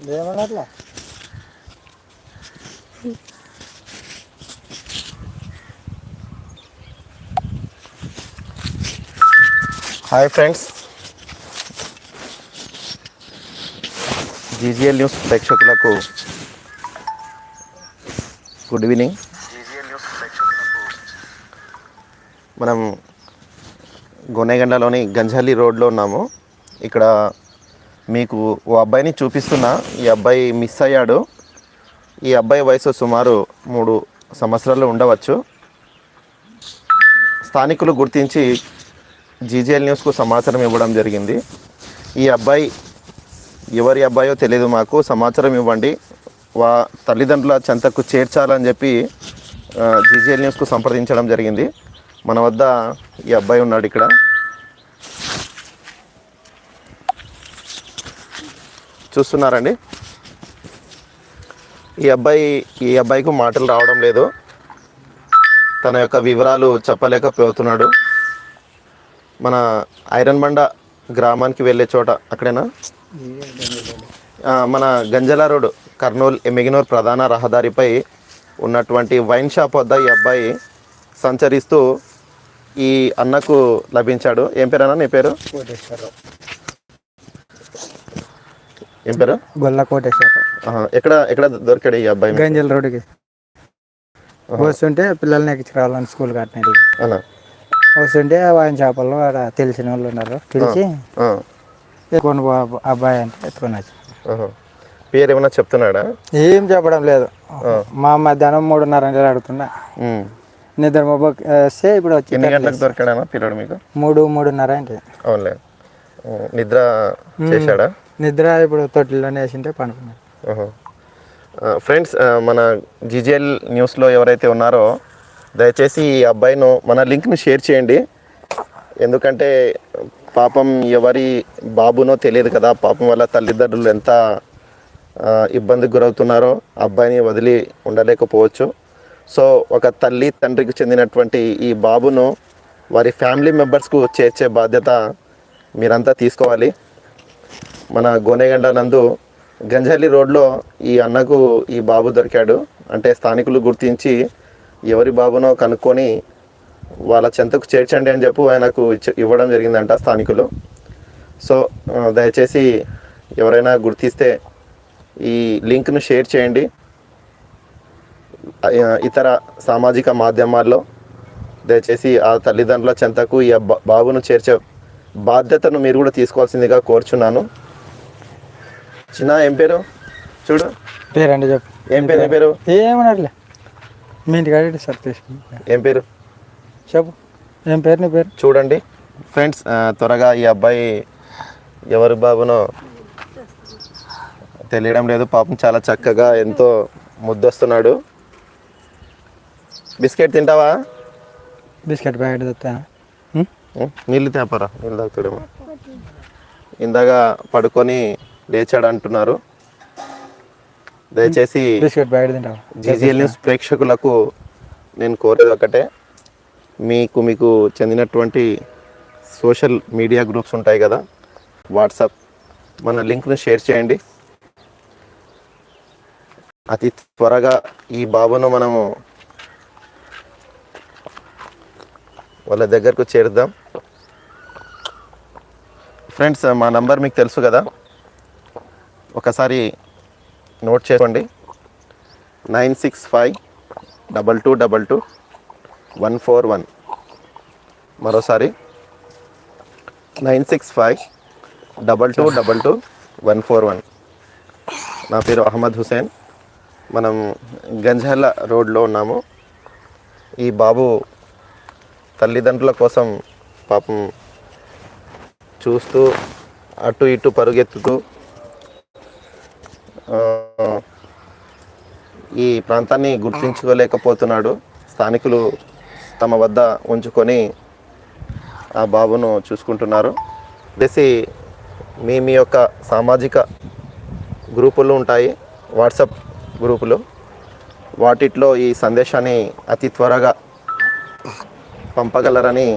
Hi friends. GGL news ప్రేక్షకులకు good evening. మనం గొనేగండలోని గంజాలి రోడ్లో ఉన్నాము. ఇక్కడ మీకు ఓ అబ్బాయిని చూపిస్తున్నా. ఈ అబ్బాయి మిస్ అయ్యాడు. ఈ అబ్బాయి వయసు సుమారు మూడు సంవత్సరాలు ఉండవచ్చు. స్థానికులు గుర్తించి జీజీఎల్ న్యూస్కు సమాచారం ఇవ్వడం జరిగింది. ఈ అబ్బాయి ఎవరి అబ్బాయో తెలియదు మాకు. సమాచారం ఇవ్వండి. వా తల్లిదండ్రుల చెంతకు చేర్చాలని చెప్పి జీజీఎల్ న్యూస్కు సంప్రదించడం జరిగింది. మన వద్ద ఈ అబ్బాయి ఉన్నాడు ఇక్కడ. చూస్తున్నారండి. ఈ అబ్బాయి ఈ అబ్బాయికి మాటలు రావడం లేదు. తన యొక్క వివరాలు చెప్పలేకపోతున్నాడు. మన ఐరన్ బండ గ్రామానికి వెళ్ళే చోట అక్కడేనా? మన గంజల రోడ్ కర్నూలు ఎమ్మిగినూరు ప్రధాన రహదారిపై ఉన్నటువంటి వైన్ షాప్ వద్ద ఈ అబ్బాయి సంచరిస్తూ ఈ అన్నకు లభించాడు. ఏం పేరు అన్న నీ పేరు? కోటేశ్వరరావు. ఏం పేరు? గొల్ల కోటేశ్వరరావు ఆహా, ఎక్కడ ఎక్కడ దొరికాడు ఈ అబ్బాయి? గంజల రోడ్డుకి. వస్తుంటే పిల్లల్ని ఎక్కించుకోవాలని స్కూల్ కట్టినది వస్తుంటే వాయిన చేపల్లో ఆడ తెలిసిన వాళ్ళు ఉన్నారు. పిలిచి ఆ, ఎత్తుకొని పో అబ్బాయి అంటే ఎత్తుకొని వచ్చి. పేరు ఏమైనా చెప్తున్నాడా? ఏం చెప్పడం లేదు. మా మధ్యాహ్నం మూడున్నర గంటలు అడుగుతున్నా. నిద్ర మొబైల్ వస్తే ఇప్పుడు వచ్చి ఎన్ని గంటలకు దొరికాడన్నా పిల్లడు మీకు? మూడు మూడున్నర అంటే. అవునులే. నిద్ర చేశాడా? నిద్ర ఇప్పుడు తొట్టిలోనే వేసింటే పండుకున్నారు ఫ్రెండ్స్ మన జిజిఎల్ న్యూస్లో ఎవరైతే ఉన్నారో దయచేసి ఈ అబ్బాయిను మన లింక్ను షేర్ చేయండి. ఎందుకంటే పాపం ఎవరి బాబునో తెలియదు కదా పాపం వల్ల తల్లిదండ్రులు ఎంత ఇబ్బందికి గురవుతున్నారో అబ్బాయిని వదిలి ఉండలేకపోవచ్చు. సో ఒక తల్లి తండ్రికి చెందినటువంటి ఈ బాబును వారి ఫ్యామిలీ మెంబర్స్కు చేర్చే బాధ్యత మీరంతా తీసుకోవాలి. మన గోనెగండ నందు గంజాలి రోడ్లో ఈ అన్నకు ఈ బాబు దొరికాడు. అంటే స్థానికులు గుర్తించి ఎవరి బాబునో కనుక్కొని వాళ్ళ చెంతకు చేర్చండి అని చెప్పి ఆయనకు ఇవ్వడం జరిగిందంట స్థానికులు. సో దయచేసి ఎవరైనా గుర్తిస్తే ఈ లింక్ను షేర్ చేయండి. ఇతర సామాజిక మాధ్యమాల్లో దయచేసి ఆ తల్లిదండ్రుల చెంతకు ఈ బాబును చేర్చే బాధ్యతను మీరు కూడా తీసుకోవాల్సిందిగా కోరుచున్నాను. చిన్న ఏం పేరు? చూడు. పేరండి చెప్పు. ఏం పేరు ఏం పేరు? ఏమన్నట్లే మీ ఇంటికి అడిగి సార్ ఏం పేరు? చెప్పు. ఏం పేరు నీ పేరు? చూడండి. ఫ్రెండ్స్ త్వరగా ఈ అబ్బాయి ఎవరి బాబునో తెలియడం లేదు. పాపం చాలా చక్కగా ఎంతో ముద్దొస్తున్నాడు. బిస్కెట్ తింటావా? బిస్కెట్ ప్యాకెట్ తెస్తాను ఉం? నీళ్ళు తేపరా. నీళ్ళు తాగుతాడేమో. ఇందాక పడుకొని లేచాడు అంటున్నారు దయచేసి జీజీఎల్ న్యూస్ ప్రేక్షకులకు నేను కోరేది ఒకటే. మీకు మీకు చెందినటువంటి సోషల్ మీడియా గ్రూప్స్ ఉంటాయి కదా వాట్సాప్ మన లింక్ను షేర్ చేయండి. అతి త్వరగా ఈ బాబును మనము వాళ్ళ దగ్గరకు చేరుద్దాం. ఫ్రెండ్స్ మా నంబర్ మీకు తెలుసు కదా. ఒకసారి నోట్ చేసుకోండి. Nine six five double two double two one four one. మరోసారి. Nine six five double two double two one four one. నా పేరు అహ్మద్ హుసేన్. మనం గంజాల రోడ్లో ఉన్నాము. ఈ బాబు తల్లిదండ్రుల కోసం పాపం చూస్తూ అటు ఇటు పరుగెత్తుతూ ఈ ప్రాంతాన్ని గుర్తించుకోలేకపోతున్నాడు. స్థానికులు తమ వద్ద ఉంచుకొని ఆ బాబును చూసుకుంటున్నారు. చేసి మీ మీ యొక్క సామాజిక గ్రూపులు ఉంటాయి. వాట్సాప్ గ్రూపులు. వాటిట్లో ఈ సందేశాన్ని అతి త్వరగా పంపగలరని